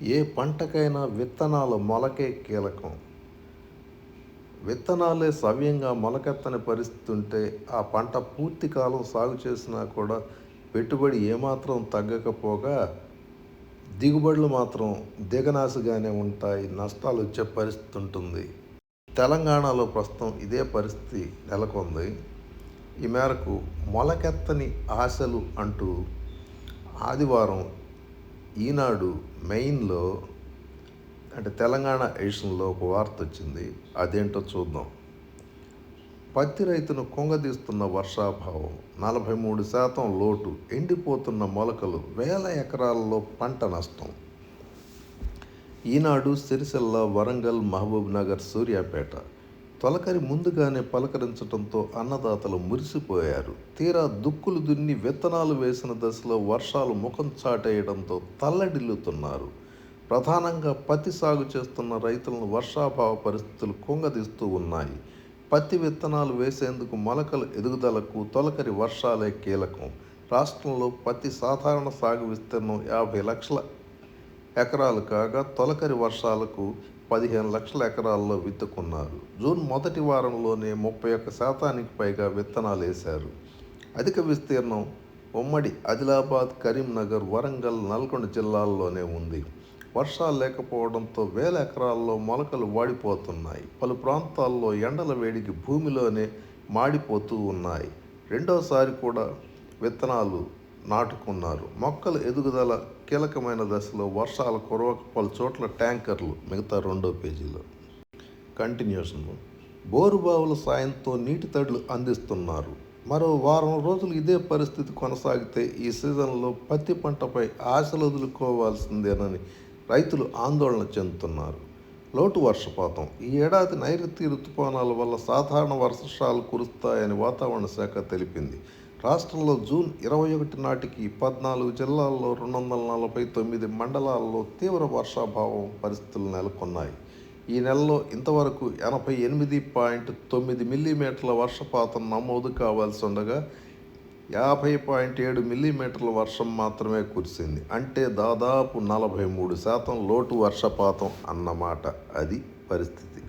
ఏ పంటకైనా విత్తనాలు మొలకే కీలకం. విత్తనాలే సవ్యంగా మొలకెత్తని పరిస్థితి ఉంటే ఆ పంట పూర్తి కాలం సాగు చేసినా కూడా పెట్టుబడి ఏమాత్రం తగ్గకపోగా దిగుబడులు మాత్రం దిగనాసిగానే ఉంటాయి నష్టాలు వచ్చే పరిస్థితి ఉంటుంది తెలంగాణలో ప్రస్తుతం ఇదే పరిస్థితి నెలకొంది. ఈ మేరకు మొలకెత్తని ఆశలు అంటూ ఆదివారం ఈనాడు మెయిన్లో అంటే తెలంగాణ ఎడిషన్లో ఒక వార్త వచ్చింది. అదేంటో చూద్దాం. పత్తి రైతును కొంగదీస్తున్న వర్షాభావం నలభై మూడు శాతం లోటు ఎండిపోతున్న మొలకలు వేల ఎకరాల్లో పంట నష్టం. ఈనాడు సిరిసిల్ల వరంగల్ మహబూబ్ నగర్ సూర్యాపేట తొలకరి ముందుగానే పలకరించడంతో అన్నదాతలు మురిసిపోయారు. తీరా దుక్కులు దున్ని విత్తనాలు వేసిన దశలో వర్షాలు ముఖం చాటేయడంతో తల్లడిల్లుతున్నారు. ప్రధానంగా పత్తి సాగు చేస్తున్న రైతులను వర్షాభావ పరిస్థితులు కుంగదీస్తూ ఉన్నాయి. పత్తి విత్తనాలు వేసేందుకు మొలకల ఎదుగుదలకు తొలకరి వర్షాలే కీలకం. రాష్ట్రంలో పత్తి సాధారణ సాగు విస్తీర్ణం యాభై లక్షల ఎకరాలు కాగా తొలకరి వర్షాలకు పదిహేను లక్షల ఎకరాల్లో విత్తుకున్నారు. జూన్ మొదటి వారంలోనే ముప్పై ఒక్క శాతానికి పైగా విత్తనాలు వేశారు. అధిక విస్తీర్ణం ఉమ్మడి ఆదిలాబాద్ కరీంనగర్ వరంగల్ నల్గొండ జిల్లాల్లోనే ఉంది. వర్షాలు లేకపోవడంతో వేల ఎకరాల్లో మొలకలు వాడిపోతున్నాయి. పలు ప్రాంతాల్లో ఎండల వేడికి భూమిలోనే మాడిపోతూ ఉన్నాయి. రెండోసారి కూడా విత్తనాలు నాటుకున్నారు. మొక్కల ఎదుగుదల కీలకమైన దశలో వర్షాల కురవక పలు చోట్ల ట్యాంకర్లు మిగతా రెండో పేజీలో. కంటిన్యూషన్. బోరుబావుల సాయంతో నీటి తడులు అందిస్తున్నారు. మరో వారం రోజులు ఇదే పరిస్థితి కొనసాగితే ఈ సీజన్లో పత్తి పంటపై ఆశలు వదులుకోవాల్సిందేనని రైతులు ఆందోళన చెందుతున్నారు. లోటు వర్షపాతం. ఈ ఏడాది నైరుతి ఋతుపవనాల వల్ల సాధారణ వర్షాలు కురుస్తాయని వాతావరణ శాఖ తెలిపింది. రాష్ట్రంలో జూన్ ఇరవై ఒకటి నాటికి పద్నాలుగు జిల్లాల్లో రెండు వందల నలభై తొమ్మిది మండలాల్లో తీవ్ర వర్షాభావం పరిస్థితులు నెలకొన్నాయి. ఈ నెలలో ఇంతవరకు ఎనభై ఎనిమిది పాయింట్ తొమ్మిది మిల్లీమీటర్ల వర్షపాతం నమోదు కావాల్సి ఉండగా యాభై పాయింట్ ఏడు మిల్లీమీటర్ల వర్షం మాత్రమే కురిసింది. అంటే దాదాపు నలభై మూడు శాతం లోటు వర్షపాతం అన్నమాట అది పరిస్థితి.